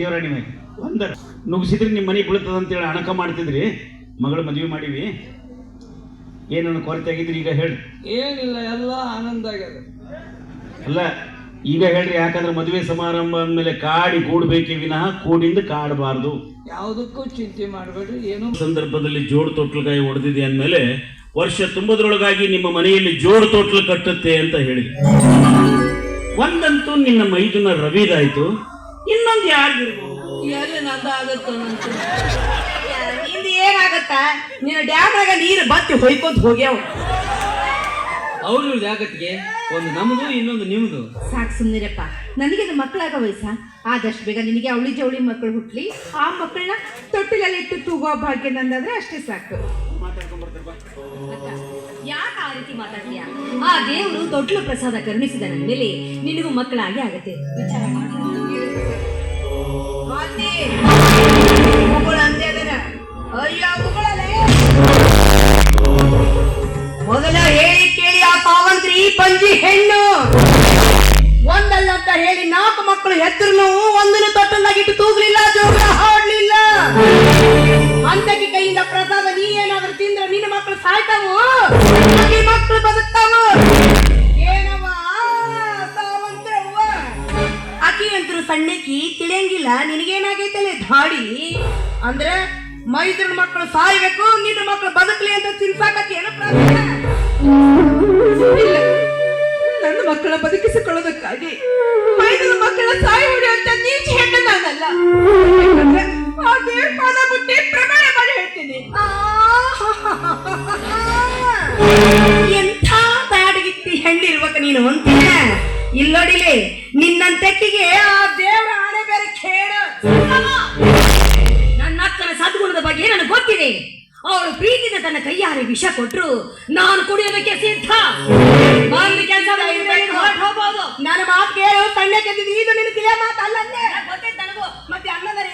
ದೇವರಾಣಿ ಅಣಿಮೆ ಒಂದ ನುಗ್ಸಿದ್ರೆ ನಿಮ್ಮ ಮನೆ ಬೀಳ್ತದ ಅಂತೇಳಿ ಅಣಕ ಮಾಡ್ತಿದ್ರಿ. ಮಗಳು ಮದುವೆ ಮಾಡಿವಿ. ಏನನ್ನು ಕೊರತೆ ಆಗಿದ್ರಿ ಈಗ ಹೇಳಿ. ಏನಿಲ್ಲ ಎಲ್ಲ ಆನಂದ ಆಗ್ಯದ. ಅಲ್ಲ ಈಗ ಹೇಳ್ರಿ ಯಾಕಂದ್ರೆ ಮದುವೆ ಸಮಾರಂಭ ಅಂದ್ಮೇಲೆ ಕಾಡಿ ಕೂಡ್ಬೇಕೇ ವಿನಃ ಕೂಡಿಂದ ಕಾಡಬಾರ್ದು. ಯಾವುದಕ್ಕೂ ಚಿಂತೆ ಮಾಡಬೇಡ್ರಿ ಏನು ಸಂದರ್ಭದಲ್ಲಿ ಜೋಡ್ ತೊಟ್ಲಕಾಯಿ ಹೊಡೆದಿದೆ ಅಂದ್ಮೇಲೆ ವರ್ಷ ತುಂಬದ್ರೊಳಗಾಗಿ ನಿಮ್ಮ ಮನೆಯಲ್ಲಿ ಜೋಡು ತೊಟ್ಲು ಕಟ್ಟುತ್ತೆ ಅಂತ ಹೇಳಿ ಒಂದಂತೂ ನಿನ್ನ ಮೈದುನ ರವಿದಾಯ್ತು. ಇನ್ನೊಂದು ಯಾರಿಗಿರ್ಬೋದು? ಎಲ್ಲಿ ನಂದ ಆಗತ್ತಂತ ನಿಂದ ಏನಾಗತ್ತ? ನಿನ್ನ ಡ್ಯಾಮ್ನಾಗ ನೀರು ಬತ್ತಿ ಹೊಯ್ಕೊಂತ ಹೋಗ್ಯಾವ. ಅವ್ರು ಜಾಗತ್ತಿಗೆ ಒಂದು ನಮ್ದು ಇನ್ನೊಂದು ನಿಮ್ದು. ಸಾಕು ಸುಮ್ಮನಿರಪ್ಪ ನನಗೆ ಅದು ಮಕ್ಕಳಾಗ ವಯಸ್ಸ ಆದಷ್ಟು ಬೇಗ ನಿನಗೆ ಅವಳಿ ಜವಳಿ ಮಕ್ಕಳು ಹುಟ್ಲಿ. ಆ ಮಕ್ಕಳನ್ನ ತೊಟ್ಟಿಲಲ್ಲಿ ಇಟ್ಟು ತೂಗೋ ಭಾಗ್ಯ ನಂದಾದ್ರೆ ಅಷ್ಟೇ ಸಾಕು. ಯಾಕೆ ಆ ರೀತಿ ಮಾತಾಡ್ತೀಯ? ಆ ದೇವರು ತೊಟ್ಲು ಪ್ರಸಾದ ಕರುಣಿಸಿದ ನನ್ನ ಮೇಲೆ ನಿನಗೂ ಮಕ್ಕಳಾಗಿ ಆಗತ್ತೆ. ವಿಚಾರ ಮಾಡು. ಉಗುಳು ಅಂದೆ ಅದನ್ನ ಅಯ್ಯ ಮೊದಲ ಹೇಳಿ ಕೇಳಿ ಆ ಪಾವಂತ್ರಿ ಪಂಜಿ ಹೆಣ್ಣು. ಒಂದಲ್ಲ ಅಂತ ಹೇಳಿ ನಾಲ್ಕು ಮಕ್ಕಳು ಹೆತ್ತರು ಒಂದನ್ನು ತೊಟ್ಟಲ್ಲಾಗಿಟ್ಟು ತೂಗ್ಲಿಲ್ಲ ಜೋಗ ಹಾಡ್ಲಿಲ್ಲ. ಅಂತಕ್ಕೆ ಕೈಯಿಂದ ಪ್ರಸಾದ ನೀ ಏನಾದ್ರೂ ತಿಂದ್ರೆ ನಿನ್ನ ಮಕ್ಕಳು ಸಾಯ್ತಾವು? ಮಕ್ಕಳು ಬದುಕ್ತಾವು? ಸಣ್ಣಕಿ ತಿಳಿಯಂಗಿಲ್ಲ ನಿನಗೇನಾಗೈತಲ್ಲ ಧಾಡಿ? ಅಂದ್ರೆ ಮೈದ್ರ ಮಕ್ಕಳು ಸಾಯ್ಬೇಕು, ನಿನ್ನ ಮಕ್ಕಳು ಬದುಕಲಿ ಅಂತ ತಿನ್ಸಾಕತ್ತಿ ಏನೋ ಇಲ್ಲ, ನನ್ನ ಮಕ್ಕಳ ಬದುಕಿಸಿಕೊಳ್ಳೋದಕ್ಕಾಗಿ ಮೈದ್ರ ಮಕ್ಕಳ ಸಾಯಿ ಹೊಡೆಯುವಂತ ನೀಚ ಹೆಣ್ಣು ನಾನಲ್ಲ. ಆ ಪ್ರಮಾಣ ಮಾಡಿ ಹೇಳ್ತೀನಿ. ಎಂಥ ಬ್ಯಾಡಗಿತ್ತಿ ಹೆಣ್ಣಿರ್ಬೇಕು ನೀನು ಅಂತೀನ ಇಲ್ಲೋಡಿಲೆ ನಿನ್ನಂತೆಕ್ಕಿಗೆ ಆ ದೇವರ ಹಣೆ ಬೇರೆ ಖೇಡ ನನ್ನ ಅಕ್ಕನ ಸದ್ಗುಣದ ಬಗ್ಗೆ ನನಗೆ ಗೊತ್ತಿದೆ? ಅವಳು ಪ್ರೀತಿನ ತನ್ನ ಕೈಯಾರೆ ವಿಷ ಕೊಟ್ರು ನಾನು ಕುಡಿಯೋದಕ್ಕೆ ಸಿದ್ಧ. ಕೆಲಸ ಹೋಗ್ಬೋದು. ನನ್ನ ಮಾತು ಕೇಳು ಸಣ್ಣ ಕೆದ್ದಿದ್ದು ಇದು ನಿನ್ನ ತಿಳಿಯ ಮಾತು ಅಲ್ಲಂದೇ ಗೊತ್ತೈತೆ ನನಗೂ. ಮತ್ತೆ ಅಣ್ಣದರ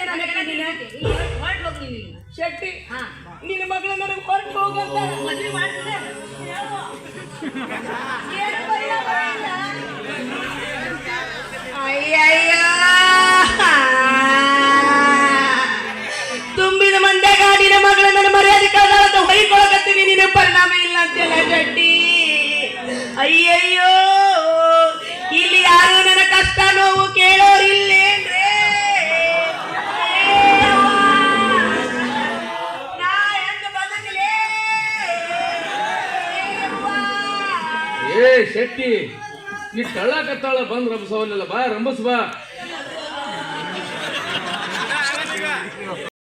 ಈಗ. ಶೆಟ್ಟಿ ಹಾ. ನಿನ್ನ ಮಗಳು ನನಗೆ ಹೊರಟು ಹೋಗಂತ ಮಾಡ್ತೀನಿ ಮಾಡ್ತಾರೆ ಅಯ್ಯೋ ಇಲ್ಲಿ ಯಾರು ನನ್ನ ಕಷ್ಟ ನೋವು ಕೇಳೋರಿಲ್ಲೇನ್ರೇ ನಾ ಏ ಶೆಟ್ಟಿ ನೀ ತಳ್ಳಕತ್ತಾಳ ಬಂದ್ ರಂಬಸವಲ್ಲ ಬಾ ರಂಬಸ್ ಬಾ